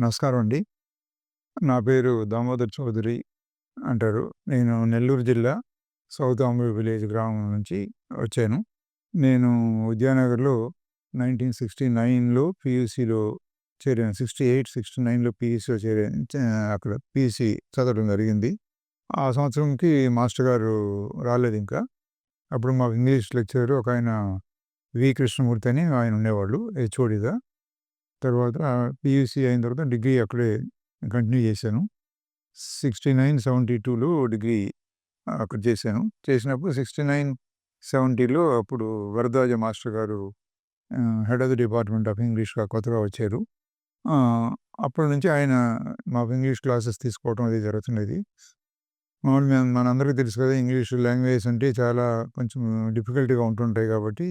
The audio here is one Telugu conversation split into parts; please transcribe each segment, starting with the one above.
నమస్కారం అండి. నా పేరు దామోదర్ చౌదరి అంటారు. నేను నెల్లూరు జిల్లా సౌత్ ఆంబూర్ విలేజ్ గ్రామం నుంచి వచ్చాను. నేను విద్యానగర్‌లో 1969లో పీయూసీలో చేరాను. సిక్స్టీ ఎయిట్ సిక్స్టీ నైన్లో పియూసీలో చేరాను. అక్కడ పియూసీ చదవడం జరిగింది. ఆ సంవత్సరంకి మాస్టర్ గారు రాలేదు ఇంకా అప్పుడు మా ఇంగ్లీష్ లెక్చరర్ ఒకాయన వి. కృష్ణమూర్తి అని ఆయన ఉండేవాళ్ళు హెచ్ఓడిగా. తర్వాత పియూసీ అయిన తర్వాత డిగ్రీ అక్కడే కంటిన్యూ చేశాను. 69, 72లో డిగ్రీ అక్కడ చేశాను. చేసినప్పుడు 69, 70లో అప్పుడు వరదాజ మాస్టర్ గారు head of the department of ఇంగ్లీష్‌గా కొత్తగా వచ్చారు. అప్పటి నుంచి ఆయన మాకు ఇంగ్లీష్ క్లాసెస్ తీసుకోవడం అది జరుగుతున్నది. మామూలుగా మనందరికీ తెలుసు కదా! ఇంగ్లీష్ లాంగ్వేజ్ అంటే చాలా కొంచెం డిఫికల్ట్‌గా ఉంటుంటాయి కాబట్టి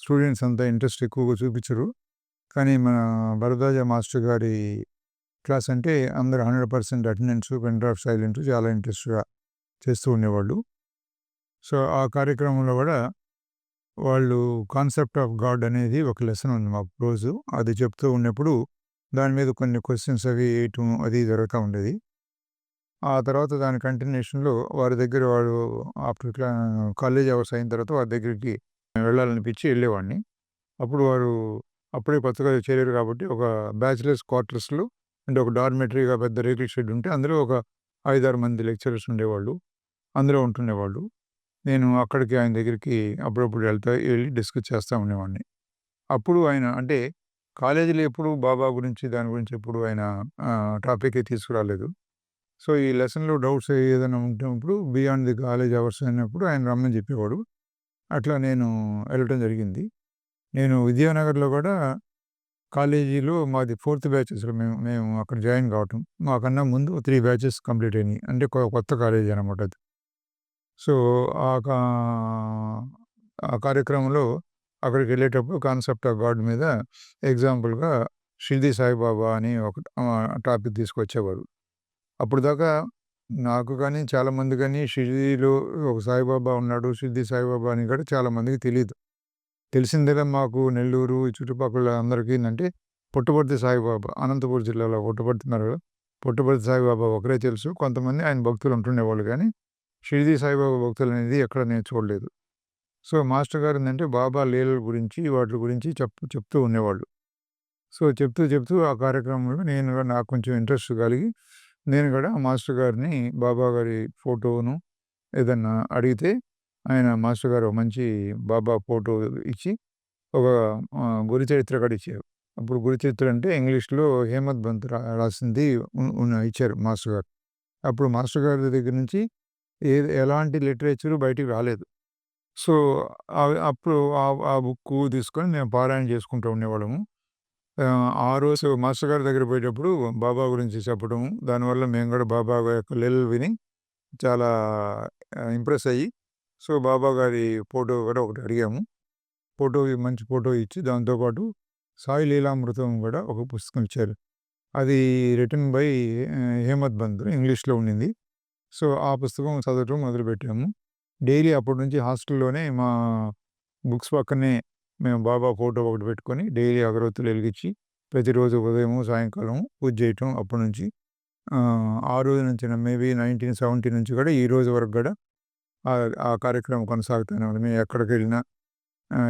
స్టూడెంట్స్ అంతా ఇంట్రెస్ట్ ఎక్కువగా చూపించరు. కానీ మన భరద్వాజ మాస్టర్ గారి క్లాస్ అంటే అందరూ 100% అటెండెన్స్, పెన్ డ్రాప్ సైలెంట్ చాలా ఇంట్రెస్ట్‌గా చేస్తూ ఉండేవాళ్ళు. సో, ఆ కార్యక్రమంలో కూడా వాళ్ళు కాన్సెప్ట్ ఆఫ్ గాడ్ అనేది ఒక లెసన్ ఉంది మాకు రోజు. అది చెప్తూ ఉన్నప్పుడు దాని మీద కొన్ని క్వశ్చన్స్ అవి వేయటం అది జరుగుతూ ఉండేది. ఆ తర్వాత దాని కంటిన్యూషన్‌లో వారి దగ్గర వాడు ఆఫ్టర్ క్లా కాలేజ్ అవర్స్ అయిన తర్వాత వారి దగ్గరికి వెళ్ళాలనిపించి వెళ్ళేవాడిని. అప్పుడు వారు అప్పుడే కొత్తగా చేరారు కాబట్టి ఒక బ్యాచిలర్స్ క్వార్టర్స్‌లో అండ్ ఒక డార్మెటరీగా పెద్ద రేకుల షెడ్ ఉంటే అందులో ఒక 5, 6 మంది లెక్చరర్స్ ఉండేవాళ్ళు. అందులో ఉంటుండేవాళ్ళు. నేను అక్కడికి ఆయన దగ్గరికి అప్పుడప్పుడు వెళ్తా వెళ్ళి డిస్కస్ చేస్తా ఉండేవాడిని. అప్పుడు ఆయన అంటే కాలేజీలో ఎప్పుడు బాబా గురించి దాని గురించి ఎప్పుడు ఆయన ఆహ్, టాపికే తీసుకురాలేదు. సో, ఈ లెసన్‌లో డౌట్స్ ఏదైనా ఉంటున్నప్పుడు బియాండ్ ది కాలేజ్ అవర్స్ అయినప్పుడు ఆయన రమ్మని చెప్పేవాడు. అట్లా నేను వెళ్ళటం జరిగింది. నేను విద్యానగర్‌లో కూడా కాలేజీలో మాది ఫోర్త్ బ్యాచెస్ మేము మేము అక్కడ జాయిన్ కావటం. మాకన్నా ముందు త్రీ బ్యాచెస్ కంప్లీట్ అయినాయి. అంటే కొ కొత్త కాలేజీ అనమాట అది. సో, ఆ కా ఆ కార్యక్రమంలో అక్కడికి వెళ్ళేటప్పుడు కాన్సెప్ట్ ఆఫ్ గాడ్ మీద ఎగ్జాంపుల్‌గా షిర్ది సాయిబాబా అని ఒక టాపిక్ తీసుకొచ్చేవారు. అప్పుడు దాకా నాకు కానీ చాలామంది కానీ గాని ఒక సాయిబాబా ఉన్నాడు. షిర్ది సాయిబాబా అని కూడా చాలామందికి తెలియదు తెలీదు. మాకు నెల్లూరు ఈ చుట్టుపక్కల అందరికీ ఏంటంటే పుట్టపర్తి సాయిబాబా అనంతపురం జిల్లాలో పుట్టపర్తి ఉన్నారు కదా! పుట్టపర్తి సాయిబాబా ఒకరే తెలుసు. కొంతమంది ఆయన భక్తులు ఉంటుండేవాళ్ళు కానీ షిరిడి సాయిబాబా భక్తులు అనేది ఎక్కడ నేను చూడలేదు. సో, మాస్టర్ గారు ఏంటంటే బాబా లీలల గురించి వాటి గురించి చెప్ చెప్తూ ఉండేవాళ్ళు. సో, చెప్తూ చెప్తూ ఆ కార్యక్రమంలో నేను కూడా నాకు కొంచెం ఇంట్రెస్ట్ కలిగి నేను కూడా మాస్టర్ గారిని బాబా గారి ఫోటోను ఏదన్నా అడిగితే ఆయన మాస్టర్ గారు మంచి బాబా ఫోటో ఇచ్చి ఒక ఆహ్, గురు చరిత్ర కూడా ఇచ్చారు. అప్పుడు గురు చరిత్ర అంటే ఇంగ్లీష్‌లో హేమత్ బంత్ రాసింది ఇచ్చారు మాస్టర్ గారు. అప్పుడు మాస్టర్ గారి దగ్గర నుంచి ఏది ఎలాంటి లిటరేచర్ బయటికి రాలేదు. సో, అప్పుడు ఆ ఆ బుక్కు తీసుకొని మేము పారాయణ చేసుకుంటూ ఉండేవాళ్ళము. ఆ రోజు మాస్టర్ గారి దగ్గర పోయేటప్పుడు బాబా గురించి చెప్పడం, దానివల్ల మేము కూడా బాబా యొక్క లీలలు విని చాలా ఇంప్రెస్ అయ్యి సో, బాబా గారి ఫోటో కూడా ఒకటి అడిగాము. ఫోటో మంచి ఫోటో ఇచ్చి దాంతో పాటు సాయి లీలామృతం కూడా ఒక పుస్తకం ఇచ్చారు. అది రిటర్న్ బై హేమత్ బంత్ ఇంగ్లీష్‌లో ఉండింది. సో, ఆ పుస్తకం చదవటం మొదలుపెట్టాము. డైలీ అప్పటి నుంచి హాస్టల్‌లోనే మా బుక్స్ పక్కనే మేము బాబా ఫోటో ఒకటి పెట్టుకొని డైలీ అగరొత్తులు వెలిగించి ప్రతిరోజు ఉదయం సాయంకాలం పూజ చేయటం అప్పటి నుంచి. ఆ రోజు నుంచి మేబీ 1970 నుంచి కూడా ఈ రోజు వరకు కూడా ఆ కార్యక్రమం కొనసాగుతూనే ఉంది. మేము ఎక్కడికి వెళ్ళినా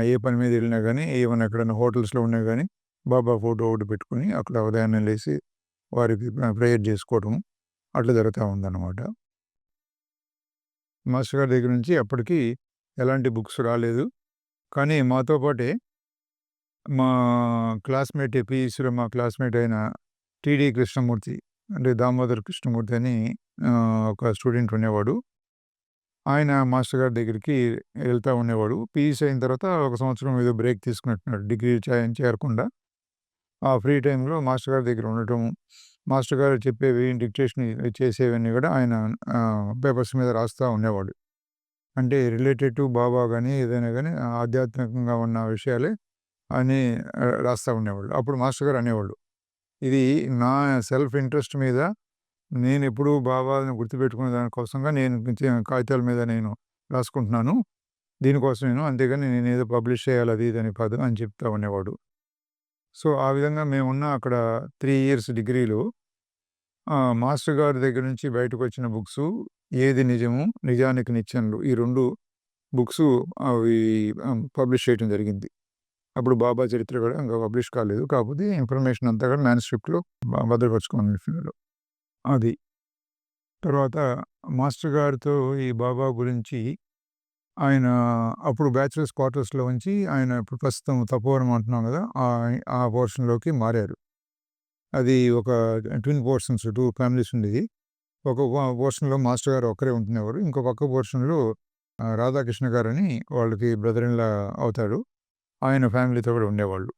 ఏ పని మీద వెళ్ళినా కానీ ఏమైనా ఎక్కడైనా హోటల్స్‌లో ఉన్నా కానీ బాబా ఫోటో ఒకటి పెట్టుకొని అక్కడ ఉదయాన్నే లేసి వారికి ప్రేయర్ చేసుకోవటం అట్లా జరుగుతూ ఉందన్నమాట. మాస్టర్ గారి దగ్గర నుంచి అప్పటికి ఎలాంటి బుక్స్ రాలేదు. కానీ మాతో పాటే మా క్లాస్‌మేట్ పిఈసిలో మా క్లాస్‌మేట్ అయిన టీడీ కృష్ణమూర్తి అంటే దామోదర్ కృష్ణమూర్తి అని ఒక స్టూడెంట్ ఉండేవాడు. ఆయన మాస్టర్ గారి దగ్గరికి వెళ్తా ఉండేవాడు. పీయూసీ అయిన తర్వాత ఒక సంవత్సరం ఏదో బ్రేక్ తీసుకున్నట్టున్నాడు. డిగ్రీ చే చేరకుండా. ఆ ఫ్రీ టైమ్‌లో మాస్టర్ గారి దగ్గర ఉండటం, మాస్టర్ గారు చెప్పేవి డిక్టేషన్ చేసేవన్నీ కూడా ఆయన ఆహ్, పేపర్స్ మీద రాస్తా ఉండేవాడు. అంటే రిలేటెడ్ టు బాబా గాని, ఏదైనా గాని ఆధ్యాత్మికంగా ఉన్న విషయాలే అని ఆహ్, రాస్తా ఉండేవాళ్ళు. అప్పుడు మాస్టర్ గారు అనేవాళ్ళు. ఇది నా సెల్ఫ్ ఇంట్రెస్ట్ మీద నేను ఎప్పుడూ భావాలను గుర్తుపెట్టుకునే దానికోసంగా నేను కాగితాల మీద నేను రాసుకుంటున్నాను. దీనికోసం నేను అంతేగాని ఏదో పబ్లిష్ చేయాలి అది ఇది అని కాదు అని చెప్తా ఉండేవాడు. సో, ఆ విధంగా మేమున్న అక్కడ త్రీ ఇయర్స్ డిగ్రీలో మాస్టర్ గారి దగ్గర నుంచి బయటకు వచ్చిన బుక్స్ 'ఏది నిజము, నిజానికి నిచ్చెనలు' ఈ రెండు బుక్స్ అవి పబ్లిష్ చేయటం జరిగింది. అప్పుడు బాబా చరిత్ర కూడా ఇంకా పబ్లిష్ కాలేదు. కాకపోతే ఇన్ఫర్మేషన్ అంతా కూడా మ్యానుస్క్రిప్ట్‌లో భ భద్రపరుచుకున్నారు. అది. తర్వాత మాస్టర్ గారితో ఈ బాబా గురించి ఆయన అప్పుడు బ్యాచిలర్స్ క్వార్టర్స్‌లో ఉంచి ఆయన ఇప్పుడు ప్రస్తుతం తపోవనం అంటున్నాం కదా! ఆహ్, ఆ పోర్షన్‌లోకి మారారు. అది ఒక ట్విన్ పోర్షన్స్ 2 ఫ్యామిలీస్ ఉండేది. ఒక పో పోర్షన్‌లో మాస్టర్ గారు ఒక్కరే ఉంటునేవారు. ఇంకో పక్క పోర్షన్‌లో ఆహ్, రాధాకృష్ణ గారని వాళ్ళకి బ్రదర్ ఇన్ లా అవుతారు. ఆయన ఫ్యామిలీతో కూడా ఉండేవాళ్ళు.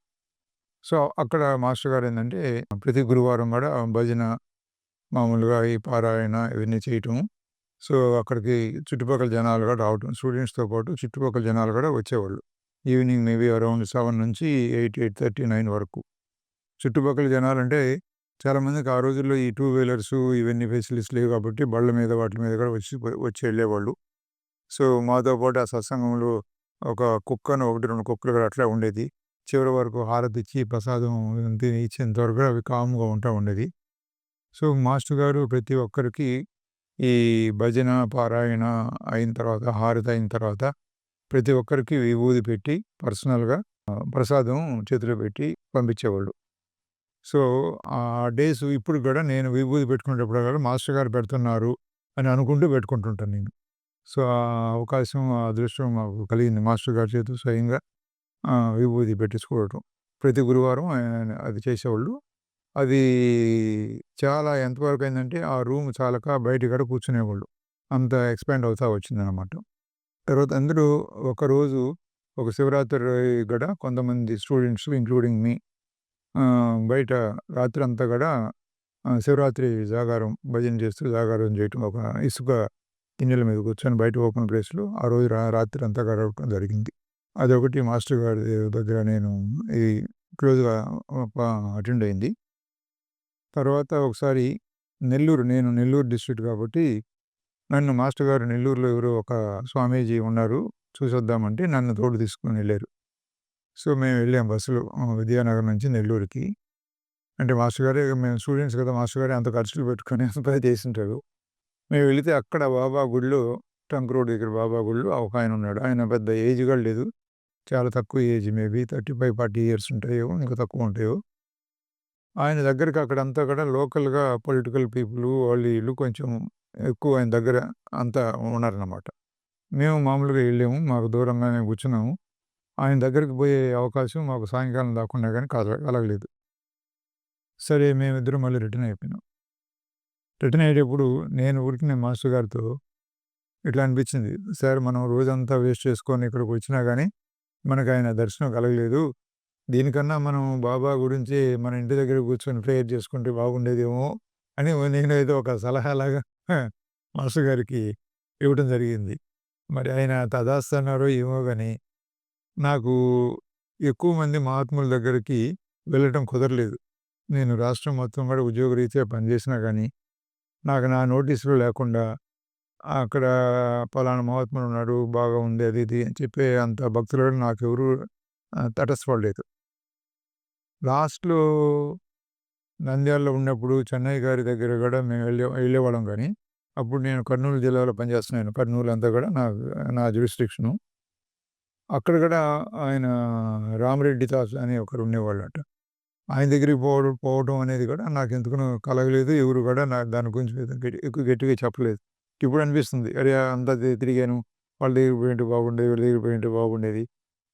సో, అక్కడ మాస్టర్ గారు ఏంటంటే ప్రతి గురువారం కూడా భజన, మామూలుగా ఈ పారాయణ ఇవన్నీ చేయటం. సో, అక్కడికి చుట్టుపక్కల జనాలు కూడా రావటం. స్టూడెంట్స్‌తో పాటు చుట్టుపక్కల జనాలు కూడా వచ్చేవాళ్ళు. ఈవినింగ్ మేబీ అరౌండ్ సెవెన్ నుంచి 8, 8:30, 9 వరకు. చుట్టుపక్కల జనాలు అంటే చాలామందికి ఆ రోజుల్లో ఈ టూ వీలర్సు ఇవన్నీ ఫెసిలిటీస్ లేవు కాబట్టి బళ్ళ మీద వాటి మీద కూడా వచ్చి వచ్చి వెళ్ళేవాళ్ళు. సో, మాతో పాటు ఆ సత్సంగంలో ఒక కుక్కను 1, 2 కుక్కలు కూడా అట్లా ఉండేది. చివరి వరకు హారతిచ్చి ప్రసాదం తిని ఇచ్చేంత వరకు అవి కామ్‌గా ఉంటా ఉండేది. సో, మాస్టర్ గారు ప్రతి ఒక్కరికి ఈ భజన, పారాయణ అయిన తర్వాత, హారతి అయిన తర్వాత ప్రతి ఒక్కరికి విభూది పెట్టి పర్సనల్‌గా ప్రసాదం చేతిలో పెట్టి పంపించేవాళ్ళు. సో, ఆ డేస్ ఇప్పుడు కూడా నేను విభూది పెట్టుకునేటప్పుడు కూడా మాస్టర్ గారు పెడుతున్నారు అని అనుకుంటూ పెట్టుకుంటుంటాను నేను. సో, ఆ అవకాశం, ఆ అదృష్టం మాకు కలిగింది. మాస్టర్ గారి చేతి స్వయంగా విభూది పెట్టించుకోవటం. ప్రతి గురువారం ఆయన అది చేసేవాళ్ళు. అది చాలా ఎంతవరకు అయిందంటే ఆ రూమ్ చాలక బయట కూడా కూర్చునేవాళ్ళు. అంత ఎక్స్‌పాండ్ అవుతా వచ్చిందనమాట. తర్వాత అందరూ ఒకరోజు ఒక శివరాత్రి కూడా కొంతమంది స్టూడెంట్స్ ఇంక్లూడింగ్ మీ బయట బయట రాత్రంతా కూడా శివరాత్రి జాగారం భజన చేస్తూ జాగారం చేయటం ఒక ఇసుక గిన్నెల మీద కూర్చొని బయట ఓపెన్ ప్లేస్‌లో ఆ రోజు రా రాత్రి అంతా గడవటం జరిగింది. అదొకటి మాస్టర్ గారి దగ్గర నేను ఈ క్లోజ్‌గా అటెండ్ అయింది. తర్వాత ఒకసారి నెల్లూరు నేను నెల్లూరు డిస్ట్రిక్ట్ కాబట్టి నన్ను మాస్టర్ గారు నెల్లూరులో ఎవరో ఒక స్వామీజీ ఉన్నారు చూసొద్దామంటే నన్ను తోడు తీసుకొని వెళ్ళారు. సో, మేము వెళ్ళాం బస్సులో విద్యానగర్ నుంచి నెల్లూరుకి. అంటే మాస్టర్ గారే మేము స్టూడెంట్స్ కదా! మాస్టర్ గారే అంత ఖర్చులు పెట్టుకొని అంతా చేసింటారు మేము వెళితే అక్కడ బాబా గుడిలో టంక్ రోడ్ దగ్గర బాబా గుడిలో ఒకాయన ఉన్నాడు. ఆయన పెద్ద ఏజ్ కూడా లేదు. చాలా తక్కువ ఏజ్ మేబీ 35, 40 ఇయర్స్ ఉంటాయో ఇంకా తక్కువ ఉంటాయో. ఆయన దగ్గరికి అక్కడంతా కూడా లోకల్‌గా పొలిటికల్ పీపుల్ వాళ్ళు వీళ్ళు కొంచెం ఎక్కువ ఆయన దగ్గర అంతా ఉన్నారన్నమాట. మేము మామూలుగా వెళ్ళాము. మాకు దూరంగానే కూర్చున్నాము. ఆయన దగ్గరికి పోయే అవకాశం మాకు సాయంకాలం దాకా ఉన్నా గాని కల కలగలేదు. సరే మేమిద్దరం మళ్ళీ రిటర్న్ అయిపోయినాం. రిటర్న్ అయ్యేటప్పుడు నేను ఊరికనే మాస్టర్ గారితో ఇట్లా అనిపించింది. సార్ మనం రోజంతా వేస్ట్ చేసుకొని ఇక్కడికి వచ్చినా కానీ మనకు ఆయన దర్శనం కలగలేదు. దీనికన్నా మనం బాబా గురించి మన ఇంటి దగ్గర కూర్చొని ప్రేయర్ చేసుకుంటే బాగుండేదేమో అని నేను ఏదో ఒక సలహాలాగా మాస్టర్ గారికి ఇవ్వడం జరిగింది. మరి ఆయన తదాస్తున్నారో ఏమో కానీ నాకు ఎక్కువ మంది మహాత్ముల దగ్గరికి వెళ్ళటం కుదరలేదు. నేను రాష్ట్రం మొత్తం కూడా ఉద్యోగరీత్యా పనిచేసినా కానీ నాకు నా నోటీసులు లేకుండా అక్కడ పలానా మహాత్ములు ఉన్నాడు బాగా ఉంది అది ఇది అని చెప్పే అంత భక్తులు నాకు ఎవరు తటస్పడలేదు తటస్థపడలేదు. లాస్ట్‌లో నంద్యాలలో ఉన్నప్పుడు చెన్నై గారి దగ్గర కూడా మేము వెళ్ళే వెళ్ళేవాళ్ళం కానీ అప్పుడు నేను కర్నూలు జిల్లాలో పనిచేస్తున్నాను. కర్నూలు అంతా కూడా నా నా జ్యూరిస్డిక్షను. అక్కడ కూడా ఆయన రామరెడ్డి దాస్ అని ఒకరు ఉండేవాళ్ళట. ఆయన దగ్గరికి పోవడం పోవడం అనేది కూడా నాకు నాకెందుకునో కలగలేదు. ఎవరు కూడా నాకు దాని గురించి గట్టి ఎక్కువ గట్టిగా చెప్పలేదు. ఇప్పుడు అనిపిస్తుంది. అరే! అంతా తిరిగాను. వాళ్ళ దగ్గర పోయింటే బాగుండేది. వీళ్ళ దగ్గర పోయింటే బాగుండేది.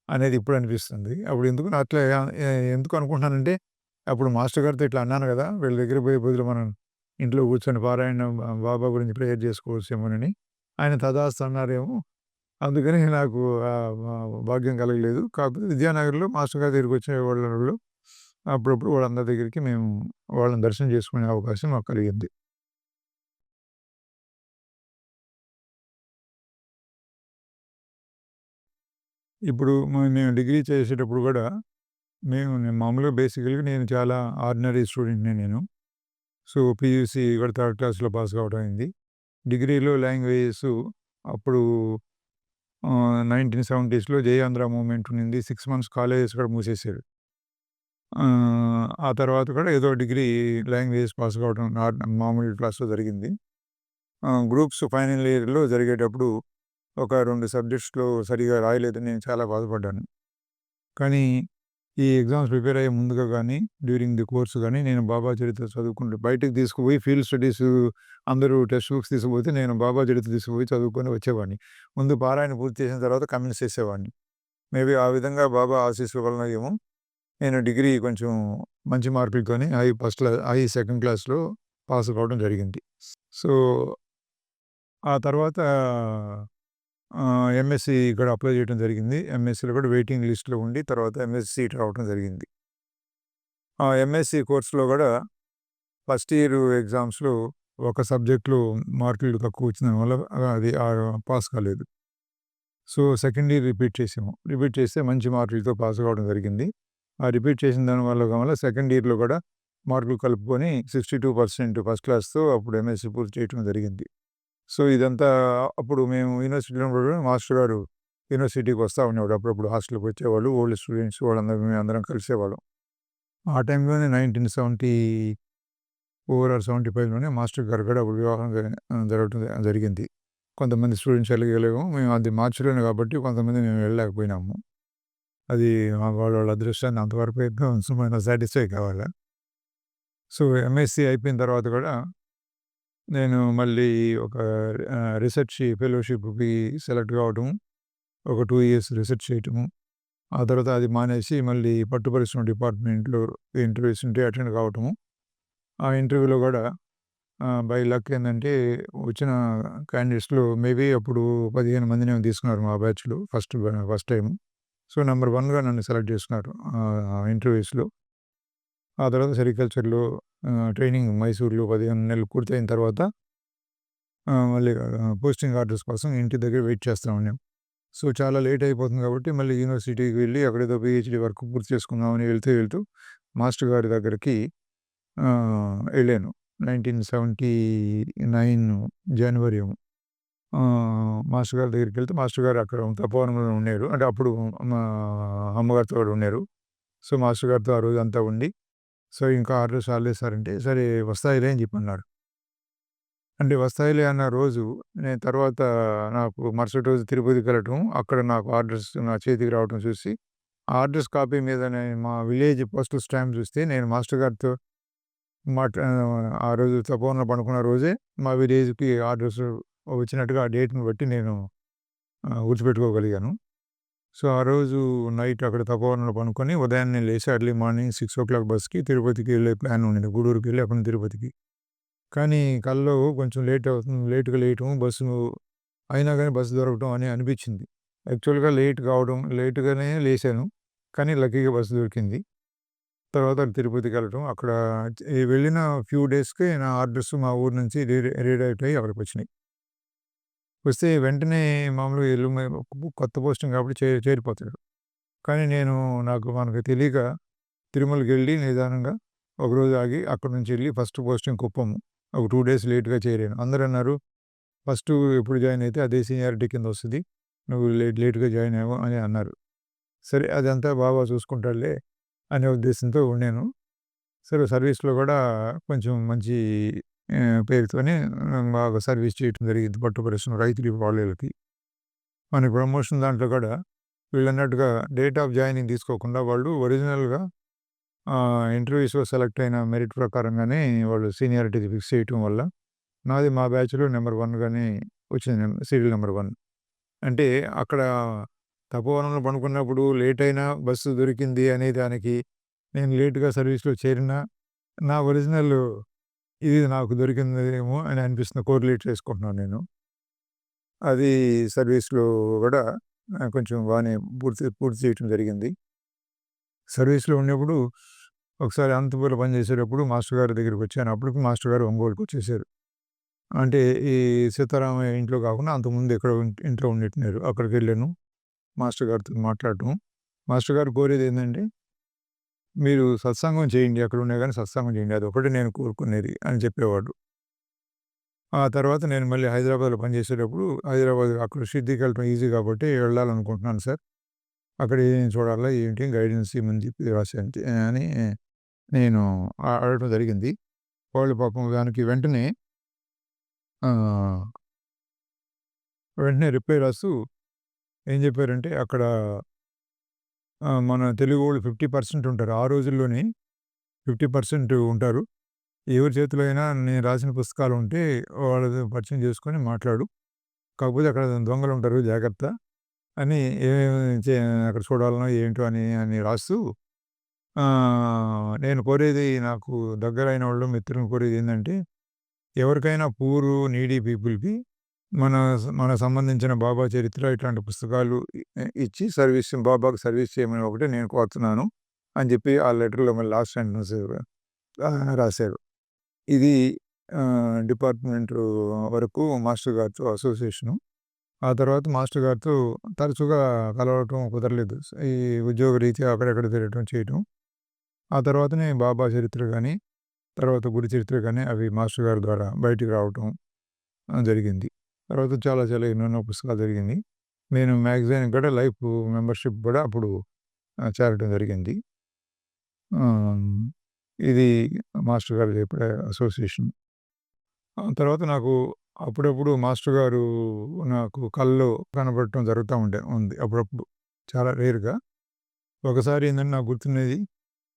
అనేది ఇప్పుడు అనిపిస్తుంది. అప్పుడు ఎందుకు అట్లా ఎందుకు అనుకుంటున్నానంటే అప్పుడు మాస్టర్ గారితో ఇట్లా అన్నాను కదా! వీళ్ళ దగ్గరికి పోయే బదులు మనం ఇంట్లో కూర్చొని పారాయణ బాబా గురించి ప్రేయర్ చేసుకోవచ్చేమోనని. ఆయన తదాస్తు అన్నారేమో. అందుకని నాకు భాగ్యం కలగలేదు. కాకపోతే విద్యానగర్‌లో మాస్టర్ గారి దగ్గరికి వచ్చే వాళ్ళలో అప్పుడప్పుడు వాళ్ళందరి దగ్గరికి మేము వాళ్ళని దర్శనం చేసుకునే అవకాశం మాకు కలిగింది. ఇప్పుడు మేము డిగ్రీ చేసేటప్పుడు కూడా మేము నేను మామూలుగా బేసికల్‌గా నేను చాలా ఆర్డినరీ స్టూడెంట్‌నే నేను. సో, పీయూసీ కూడా థర్డ్ క్లాస్‌లో పాస్ కావడం అయింది. డిగ్రీలో లాంగ్వేజెస్ అప్పుడు నైన్టీన్ సెవెంటీస్లో జై ఆంధ్ర మూవ్‌మెంట్ ఉన్నింది. 6 మంత్స్ కాలేజెస్ కూడా మూసేశారు. ఆ తర్వాత కూడా ఏదో డిగ్రీ లాంగ్వేజ్ పాస్ కావడం నార్ మామూలు క్లాస్‌లో జరిగింది. గ్రూప్స్ ఫైనల్ ఇయర్‌లో జరిగేటప్పుడు ఒక రెండు సబ్జెక్ట్స్‌లో సరిగ్గా రాయలేదని నేను చాలా బాధపడ్డాను. కానీ ఈ ఎగ్జామ్స్ ప్రిపేర్ అయ్యే ముందుగా కానీ డ్యూరింగ్ ది కోర్స్ కానీ నేను బాబా చరిత్ర చదువుకుంటూ బయటకు తీసుకుపోయి ఫీల్డ్ స్టడీస్ అందరూ టెక్స్ట్ బుక్స్ తీసుకుపోతే నేను బాబా చరిత్ర తీసుకుపోయి చదువుకొని వచ్చేవాడిని. ముందు పారాయణ పూర్తి చేసిన తర్వాత కమెంట్స్ చేసేవాడిని. మేబీ ఆ విధంగా బాబా ఆశీస్సుల వలన ఏమో నేను డిగ్రీ కొంచెం మంచి మార్కులతోని high first class high second క్లాస్‌లో పాస్ కావడం జరిగింది. సో ఆ తర్వాత ఎంఎస్‌సి ఇక్కడ అప్లై చేయడం జరిగింది. ఎంఎస్‌సిలో కూడా వెయిటింగ్ లిస్ట్‌లో ఉండి తర్వాత ఎంఎస్‌సి సీట్ రావడం జరిగింది. ఆ ఎంఎస్‌సి కోర్స్‌లో కూడా ఫస్ట్ ఇయర్ ఎగ్జామ్స్‌లో ఒక సబ్జెక్ట్‌లో మార్కులు తక్కువ వచ్చిన వల్ల అది పాస్ కాలేదు. సో సెకండ్ ఇయర్ రిపీట్ చేసాము. రిపీట్ చేస్తే మంచి మార్కులతో పాస్ కావడం జరిగింది. ఆ రిపీట్ చేసిన దాని వల్ల వల్ల సెకండ్ ఇయర్‌లో కూడా మార్కులు కలుపుకొని 62% ఫస్ట్ క్లాస్‌తో అప్పుడు ఎంఎస్‌సి పూర్తి చేయడం జరిగింది. సో ఇదంతా అప్పుడు మేము యూనివర్సిటీలో ఉన్నప్పుడు మాస్టర్ గారు యూనివర్సిటీకి వస్తా ఉండేవాడు. అప్పుడప్పుడు హాస్టల్‌కి వచ్చేవాళ్ళు. ఓల్డ్ స్టూడెంట్స్ వాళ్ళందరూ మేము అందరం కలిసేవాళ్ళం. ఆ టైంలోనే 1974 ఆర్ 75లోనే మాస్టర్ గారు కూడా అప్పుడు వివాహం జరగటం జరిగింది. కొంతమంది స్టూడెంట్స్ వెళ్ళగలేము మేము అది మార్చలేను కాబట్టి కొంతమంది మేము వెళ్ళలేకపోయినాము. అది వాళ్ళ వాళ్ళ అదృష్టాన్ని అంతవరకు అయితే సాటిస్ఫై కావాలి సో ఎంఎస్‌సి అయిపోయిన తర్వాత కూడా నేను మళ్ళీ ఒక ఆహ్, ఫెలోషిప్‌కి సెలెక్ట్ కావటం. ఒక 2 ఇయర్స్ రీసెర్చ్ చేయటము. ఆ తర్వాత అది మానేసి మళ్ళీ పట్టు పరిశ్రమ డిపార్ట్మెంట్‌లో ఇంటర్వ్యూస్ ఉంటే అటెండ్ కావటము. ఆ ఇంటర్వ్యూలో కూడా ఆహ్, బై లక్ ఏందంటే వచ్చిన క్యాండిడేట్స్‌లో మేబీ అప్పుడు 15 మందినేమో తీసుకున్నారు మా బ్యాచ్‌లో ఫస్ట్ బ ఫస్ట్ టైం సో నంబర్ 1గా నన్ను సెలెక్ట్ చేసుకున్నారు ఆహ్, ఇంటర్వ్యూస్‌లో. ఆ తర్వాత సెరికల్చర్‌లో ట్రైనింగ్ మైసూర్‌లో 15 నెలలు పూర్తయిన తర్వాత మళ్ళీ పోస్టింగ్ ఆర్డర్స్ కోసం ఇంటి దగ్గర వెయిట్ చేస్తా ఉన్నాం. సో చాలా లేట్ అయిపోతుంది కాబట్టి మళ్ళీ యూనివర్సిటీకి వెళ్ళి అక్కడేదో పిహెచ్డీ వర్క్ పూర్తి చేసుకుందామని వెళ్తూ వెళ్తూ మాస్టర్ గారి దగ్గరికి వెళ్ళాను. నైన్టీన్ సెవెంటీ నైన్ జనవరి మాస్టర్ గారి దగ్గరికెళ్తే మాస్టర్ గారు అక్కడ తపోవనంలో ఉన్నారు. అంటే అప్పుడు మా అమ్మగారితో కూడా ఉన్నారు. సో మాస్టర్ గారితో ఆ రోజు అంతా ఉండి సో ఇంకా ఆర్డర్స్ రాలేదు సార్ అంటే, సరే వస్తాయిలే అని చెప్పి అన్నారు. అంటే వస్తాయిలే అన్న రోజు నేను తర్వాత నాకు మరుసటి రోజు తిరుపతికి వెళ్ళటం అక్కడ నాకు ఆర్డర్స్ నా చేతికి రావటం చూసి, ఆర్డర్స్ కాపీ మీద నేను మా విలేజ్ పోస్టల్ స్టాంప్ చూస్తే నేను మాస్టర్ గారితో మా ఆ రోజు తపోవనంలో పడుకున్న రోజే మా విలేజ్‌కి ఆర్డర్స్ వచ్చినట్టుగా ఆ డేట్‌ని బట్టి నేను ఆహ్, గుర్తుపెట్టుకోగలిగాను. సో ఆ రోజు నైట్ అక్కడ తపోవనంలో పనుకొని ఉదయాన్నే లేచి ఎర్లీ మార్నింగ్ 6:00 బస్‌కి తిరుపతికి వెళ్ళే ప్లాన్ ఉండింది. గూడూరుకి వెళ్ళి అక్కడ తిరుపతికి. కానీ కల్లో కొంచెం లేట్ అవుతుంది. లేట్‌గా లేయటం బస్సు అయినా కానీ బస్సు దొరకటం అని అనిపించింది. యాక్చువల్‌గా లేట్ కావడం లేట్‌గానే లేసాను. కానీ లక్కీగా బస్సు దొరికింది. తర్వాత తిరుపతికి వెళ్ళటం అక్కడ వెళ్ళిన ఫ్యూ డేస్కి నా ఆర్డర్స్ మా ఊరు నుంచి రీ రీడైరెక్ట్ అయ్యి అక్కడికొచ్చినాయి. వస్తే వెంటనే మామూలుగా ఎల్లు కొత్త పోస్టింగ్ కాబట్టి చే చేరిపోతాడు. కానీ నేను నాకు మనకు తెలియక తిరుమలకి వెళ్ళి నిదానంగా ఒకరోజు ఆగి అక్కడి నుంచి వెళ్ళి ఫస్ట్ పోస్టింగ్ కుప్పము ఒక టూ డేస్ లేట్‌గా చేరాను. అందరూ అన్నారు, "ఫస్ట్ ఎప్పుడు జాయిన్ అయితే అదే సీనియారిటీ కింద వస్తుంది నువ్వు లేట్ లేట్‌గా జాయిన్ అయ్యావు" అని అన్నారు. సరే అదంతా బాబా చూసుకుంటాడులే అనే ఉద్దేశంతో ఉండాను. సరే సర్వీస్‌లో కూడా కొంచెం మంచి పేరుతోనే బాగా సర్వీస్ చేయడం జరిగింది పట్టు పరిశ్రమ రైతులు వాళ్ళకి. మనకి ప్రమోషన్ దాంట్లో కూడా వీళ్ళన్నట్టుగా డేట్ ఆఫ్ జాయినింగ్ తీసుకోకుండా వాళ్ళు ఒరిజినల్‌గా ఇంటర్వ్యూస్‌లో సెలెక్ట్ అయిన మెరిట్ ప్రకారంగానే వాళ్ళు సీనియారిటీ ఫిక్స్ చేయటం వల్ల నాది మా బ్యాచ్‌లో నెంబర్ వన్గానే వచ్చింది. సీరియల్ నెంబర్ వన్ అంటే అక్కడ తపోవనంలో పడుకున్నప్పుడు లేట్ అయినా బస్సు దొరికింది అనే దానికి నేను లేటుగా సర్వీస్‌లో చేరినా నా ఒరిజినల్ ఇది నాకు దొరికిందేమో అని అనిపిస్తుంది. కోరిలేట్ చేసుకుంటున్నాను నేను. అది సర్వీస్‌లో కూడా ఆహ్, కొంచెం బానే పూర్తి పూర్తి చేయటం జరిగింది. సర్వీస్‌లో ఉన్నప్పుడు ఒకసారి అనంతపూర్‌లో పనిచేసేటప్పుడు మాస్టర్ గారి దగ్గరికొచ్చాను. అప్పటికి మాస్టర్ గారు ఒంగోలుకొచ్చేసారు. అంటే ఈ సీతారామయ్య ఇంట్లో కాకుండా అంతకుముందు ఎక్కడో ఇంట్లో ఉన్నట్టున్నారు. అక్కడికెళ్ళాను. మాస్టర్ గారితో మాట్లాడటం. మాస్టర్ గారు కోరేదేందంటే, "మీరు సత్సంగం చేయండి. అక్కడ ఉన్నా కానీ సత్సంగం చేయండి. అది ఒకటి నేను కోరుకునేది" అని చెప్పేవాడు. ఆ తర్వాత నేను మళ్ళీ హైదరాబాద్‌లో పనిచేసేటప్పుడు హైదరాబాద్ అక్కడ షిర్డీకెళ్ళటం ఈజీ కాబట్టి వెళ్ళాలనుకుంటున్నాను సార్. అక్కడ ఏం చూడాలా ఏంటి గైడెన్స్ ఏమని చెప్పి రాశాను అని నేను అడగటం జరిగింది. వాళ్ళు పాపం దానికి వెంటనే వెంటనే రిప్లై రాస్తూ ఏం చెప్పారంటే అక్కడ మన తెలుగు వాళ్ళు ఫిఫ్టీ పర్సెంట్ ఉంటారు. ఆ రోజుల్లోనే 50% ఉంటారు. ఎవరి చేతిలో అయినా నేను రాసిన పుస్తకాలు ఉంటే వాళ్ళది పరిచయం చేసుకొని మాట్లాడు. కాకపోతే అక్కడ దొంగలు ఉంటారు జాగ్రత్త అని ఏమేమి చే అక్కడ చూడాలనో ఏంటో అని అని రాస్తూ నేను కోరేది నాకు దగ్గరైన వాళ్ళు మిత్రులను కోరేది ఏంటంటే ఎవరికైనా పూరు నీడీ పీపుల్‌కి మన మన సంబంధించిన బాబా చరిత్ర ఇట్లాంటి పుస్తకాలు ఇచ్చి సర్వీస్ బాబాకి సర్వీస్ చేయమని ఒకటి నేను కోరుతున్నాను అని చెప్పి ఆ లెటర్‌లో మళ్ళీ లాస్ట్ సెంటెన్స్ రాశారు. ఇది డిపార్ట్మెంట్ వరకు మాస్టర్ గారితో అసోసియేషను. ఆ తర్వాత మాస్టర్ గారితో తరచుగా కలవటం కుదరలేదు. ఈ ఉద్యోగ రీత్యా అక్కడక్కడ తిరగటం చేయటం. ఆ తర్వాతనే బాబా చరిత్ర కానీ తర్వాత గురి చరిత్ర కానీ అవి మాస్టర్ గారి ద్వారా బయటికి రావటం జరిగింది. తర్వాత చాలా చాలా ఎన్నెన్నో పుస్తకాలు జరిగింది. నేను మ్యాగజైన్ కూడా లైఫ్ మెంబర్‌షిప్ కూడా అప్పుడు చేరటం జరిగింది. ఇది మాస్టర్ గారు చెప్పే అసోసియేషన్. తర్వాత నాకు అప్పుడప్పుడు మాస్టర్ గారు నాకు కళ్ళు కనబడటం జరుగుతూ ఉండే ఉంది అప్పుడప్పుడు. చాలా రేర్‌గా. ఒకసారి ఏంటంటే నాకు గుర్తున్నది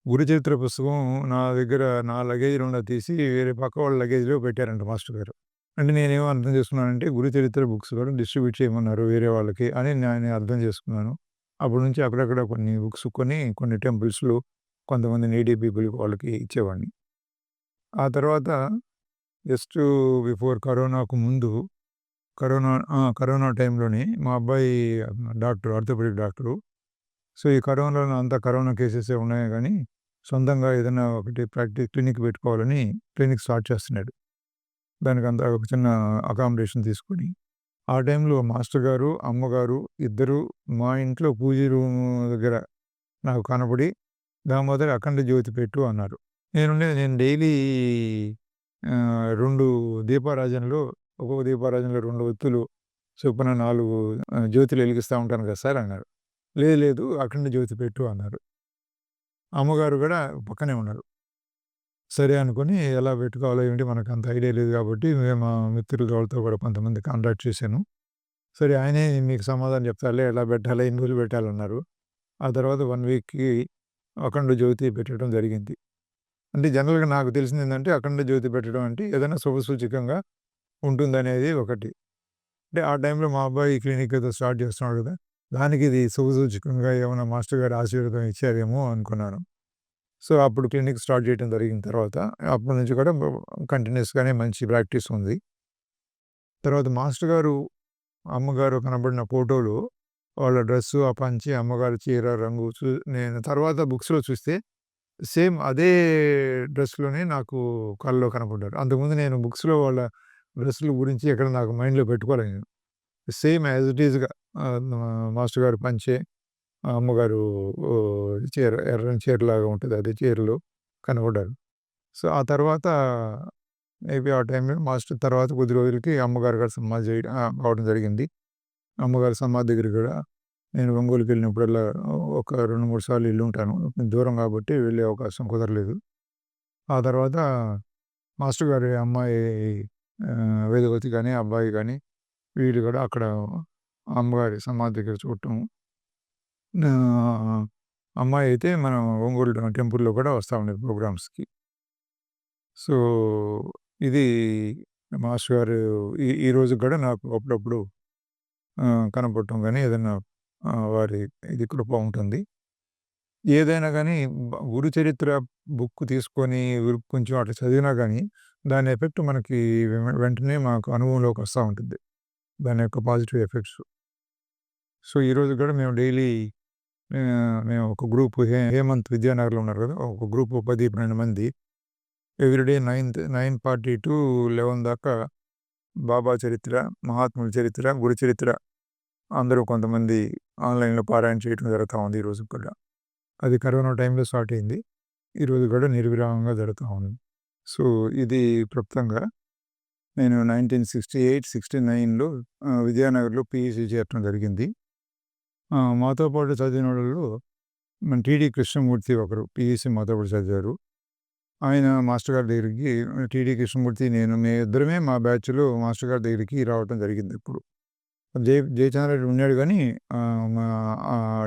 గురుచరిత్ర పుస్తకం నా దగ్గర నా లగేజ్‌లో తీసి వేరే పక్క వాళ్ళ లగేజ్‌లో పెట్టారంట మాస్టర్ గారు. అంటే నేనేమో అర్థం చేసుకున్నానంటే గురు చరిత్ర బుక్స్ కూడా డిస్ట్రిబ్యూట్ చేయమన్నారు వేరే వాళ్ళకి అని నేను అర్థం చేసుకున్నాను. అప్పటి నుంచి అక్కడక్కడ కొన్ని బుక్స్ కొని కొన్ని టెంపుల్స్‌లో కొంతమంది నీడీ పీపుల్ వాళ్ళకి ఇచ్చేవాడిని. ఆ తర్వాత జస్ట్ బిఫోర్ కరోనాకు ముందు కరోనా కరోనా టైంలోనే మా అబ్బాయి డాక్టర్ ఆర్థోపెడిక్ డాక్టరు. సో, ఈ కరోనాలో అంతా కరోనా కేసెసే ఉన్నాయి కానీ సొంతంగా ఏదైనా ఒకటి ప్రాక్టీస్ క్లినిక్ పెట్టుకోవాలని క్లినిక్ స్టార్ట్ చేస్తున్నాడు. దానికంతా ఒక చిన్న అకామిడేషన్ తీసుకొని. ఆ టైంలో మాస్టర్ గారు, అమ్మగారు ఇద్దరు మా ఇంట్లో పూజ రూమ్ దగ్గర నాకు కనపడి దామోదర్ అఖండ జ్యోతి పెట్టు అన్నారు. నేను నేను డైలీ రెండు దీపారాజనలో ఒక్కొక్క దీపారాజనలో రెండు ఒత్తులు చొప్పున నాలుగు జ్యోతులు వెలిగిస్తా ఉంటాను కదా సార్ అన్నారు. లేదు లేదు అఖండ జ్యోతి పెట్టు అన్నారు. అమ్మగారు కూడా పక్కనే ఉన్నారు. సరే అనుకుని ఎలా పెట్టుకోవాలో ఏంటి మనకు అంత ఐడియా లేదు కాబట్టి మేము మా మిత్రులు వాళ్ళతో కూడా కొంతమంది కాంటాక్ట్ చేశాను. సరే ఆయనే మీకు సమాధానం చెప్తారులే ఎలా పెట్టాలి, ఎన్ని రోజులు పెట్టాలన్నారు. ఆ తర్వాత వన్ వీక్‌కి అఖండ జ్యోతి పెట్టడం జరిగింది. అంటే జనరల్‌గా నాకు తెలిసిందేందంటే అఖండ జ్యోతి పెట్టడం అంటే ఏదైనా శుభసూచకంగా ఉంటుందనేది ఒకటి. అంటే ఆ టైంలో మా అబ్బాయి క్లినిక్ ఏదో స్టార్ట్ చేస్తున్నాడు కదా! దానికి ఇది శుభసూచకంగా ఏమైనా మాస్టర్ గారు ఆశీర్వాదం ఇచ్చారేమో అనుకున్నాను. సో, అప్పుడు క్లినిక్ స్టార్ట్ చేయడం జరిగిన తర్వాత అప్పటి నుంచి కూడా కంటిన్యూస్గానే మంచి ప్రాక్టీస్ ఉంది. తర్వాత మాస్టర్ గారు, అమ్మగారు కనబడిన ఫోటోలు వాళ్ళ డ్రెస్సు, ఆ పంచి అమ్మగారు చీర రంగు చూ నేను తర్వాత బుక్స్‌లో చూస్తే సేమ్ అదే డ్రెస్‌లోనే నాకు కళ్ళలో కనపడ్డారు. అంతకుముందు నేను బుక్స్‌లో వాళ్ళ డ్రెస్సుల గురించి ఎక్కడ నాకు మైండ్‌లో పెట్టుకోలేను సేమ్ యాజ్ ఇట్ ఈస్‌గా మాస్టర్ గారు పంచే అమ్మగారు చీర ఎర్రని చీరలాగా ఉంటుంది అదే చీరలో కనబడ్డారు సో, ఆ తర్వాత మేబీ ఆ టైంలో మాస్టర్ తర్వాత కొద్ది రోజులకి అమ్మగారు గారు సమాధి చేయడం ఆహ్, జరిగింది. అమ్మగారి సమాధి దగ్గర కూడా నేను ఒంగోలుకి వెళ్ళినప్పుడల్లా ఒక 2, 3 సార్లు ఎళ్ళుంటాను. దూరం కాబట్టి వెళ్ళే అవకాశం కుదరలేదు. ఆ తర్వాత మాస్టర్ గారి అమ్మాయి ఆహ్, వేదవతి గాని, అబ్బాయి గాని వీళ్ళు కూడా అక్కడ అమ్మగారి సమాధి దగ్గర చూడటం. నా అమ్మాయి అయితే మనం ఒంగోలు టెంపుల్‌లో కూడా వస్తా ఉండేది ప్రోగ్రామ్స్‌కి. సో, ఇది మాస్టర్ గారు ఈ ఈ రోజు కూడా నాకు అప్పుడప్పుడు ఆహ్, కనపడటం గాని ఏదైనా ఆహ్, వారి ఇది కృప ఉంటుంది. ఏదైనా గాని బ గురు చరిత్ర బుక్ తీసుకొని కొంచెం అట్లా చదివినా గాని దాని ఎఫెక్ట్ మనకి వె వెంటనే మాకు అనుభవంలోకి వస్తా ఉంటుంది. దాని యొక్క పాజిటివ్ ఎఫెక్ట్స్. సో, ఈరోజు కూడా మేము డైలీ మేము ఒక గ్రూప్ హే హేమంత్ విద్యానగర్‌లో ఉన్నారు కదా! ఒక గ్రూప్ 10, 12 మంది ఎవ్రీడే 9థ్ 9:40-11 దాకా బాబా చరిత్ర, మహాత్ముల చరిత్ర, గురు చరిత్ర అందరూ కొంతమంది ఆన్‌లైన్‌లో పారాయణ చేయడం జరుగుతూ ఉంది ఈరోజు కూడా. అది కరోనా టైంలో స్టార్ట్ అయింది. ఈరోజు కూడా నిర్విరామంగా జరుగుతూ ఉంది. సో, ఇది క్లుప్తంగా నేను నైన్టీన్ సిక్స్టీ ఎయిట్ సిక్స్టీ నైన్లో విద్యానగర్‌లో పీఈసీ చేరటం జరిగింది. మాతో పాటు చదివినోళ్ళు మన టీడీ కృష్ణమూర్తి ఒకరు పీఈసీ మాతో పాటు చదివారు. ఆయన మాస్టర్ గారి దగ్గరికి టీడీ కృష్ణమూర్తి నేను మేమిద్దరమే మా బ్యాచ్‌లో మాస్టర్ గారి దగ్గరికి రావటం జరిగింది ఇప్పుడు. జయ జయచంద్రరెడ్డి ఉన్నాడు కానీ మా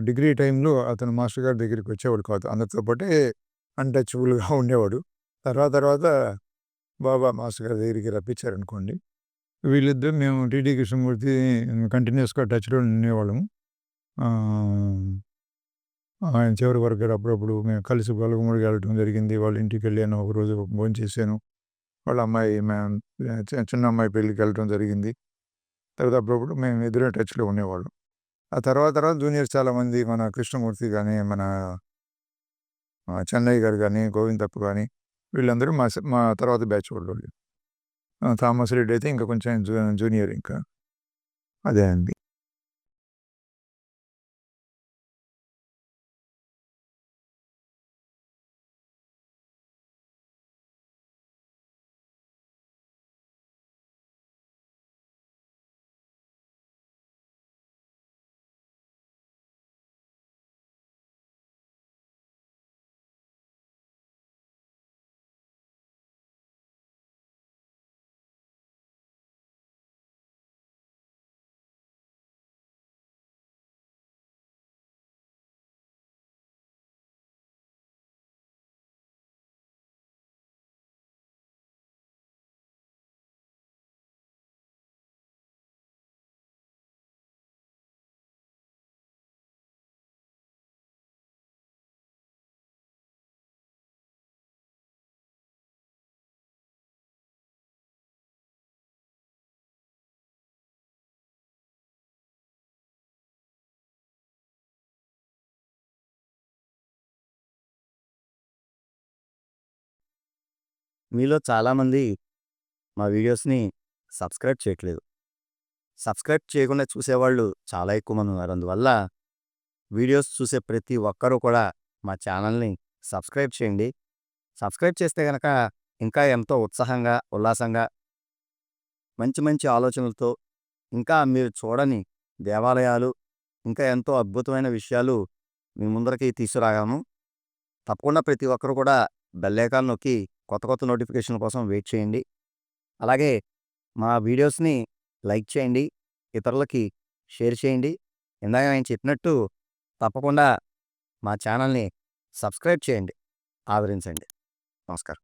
డిగ్రీ టైంలో అతను మాస్టర్ గారి దగ్గరికి వచ్చేవాడు కాదు. అందరితో పాటే అన్‌టచబుల్‌గా ఉండేవాడు. తర్వాత తర్వాత బాబా మాస్టర్ గారి దగ్గరికి రప్పించారనుకోండి. వీళ్ళిద్దరు మేము టీడీ కృష్ణమూర్తి కంటిన్యూస్గా టచ్‌లో ఉండేవాళ్ళము. ఆయన చివరి వరకు అప్పుడప్పుడు మేము కలిసి గొల్లగుమ్మడికి వెళ్ళటం జరిగింది. వాళ్ళ ఇంటికెళ్ళాను. ఒకరోజు భోంచేసాను. వాళ్ళ అమ్మాయి మేము చిన్న అమ్మాయి పెళ్ళికి వెళ్ళటం జరిగింది. తర్వాత అప్పుడప్పుడు మేము ఎదురే టచ్‌లో ఉండేవాళ్ళం. ఆ తర్వాత తర్వాత జూనియర్స్ చాలామంది మన కృష్ణమూర్తి కానీ మన చెన్నై చెన్నయ్య గారు కానీ గోవిందప్ప కానీ వీళ్ళందరూ మా మా తర్వాత బ్యాచ్ వాళ్ళు. థామస్ రెడ్డి అయితే ఇంకా కొంచెం జూ జూనియర్ ఇంకా. అదే అండి. మీలో చాలామంది మా వీడియోస్‌ని సబ్స్క్రైబ్ చేయట్లేదు. సబ్స్క్రైబ్ చేయకుండా చూసేవాళ్ళు చాలా ఎక్కువ మంది ఉన్నారు. అందువల్ల వీడియోస్ చూసే ప్రతి ఒక్కరూ కూడా మా ఛానల్‌ని సబ్స్క్రైబ్ చేయండి. సబ్స్క్రైబ్ చేస్తే గనక ఇంకా ఎంతో ఉత్సాహంగా, ఉల్లాసంగా మంచి మంచి ఆలోచనలతో ఇంకా మీరు చూడని దేవాలయాలు, ఇంకా ఎంతో అద్భుతమైన విషయాలు మీ ముందరికి తీసుకురాగాము తప్పకుండా ప్రతి ఒక్కరు కూడా బెల్లేకాలు నొక్కి కొత్త కొత్త నోటిఫికేషన్ల కోసం వెయిట్ చేయండి. అలాగే మా వీడియోస్‌ని లైక్ చేయండి. ఇతరులకి షేర్ చేయండి. ఇందాక నేను చెప్పినట్టు తప్పకుండా మా ఛానల్‌ని సబ్స్క్రైబ్ చేయండి. ఆదరించండి. నమస్కారం.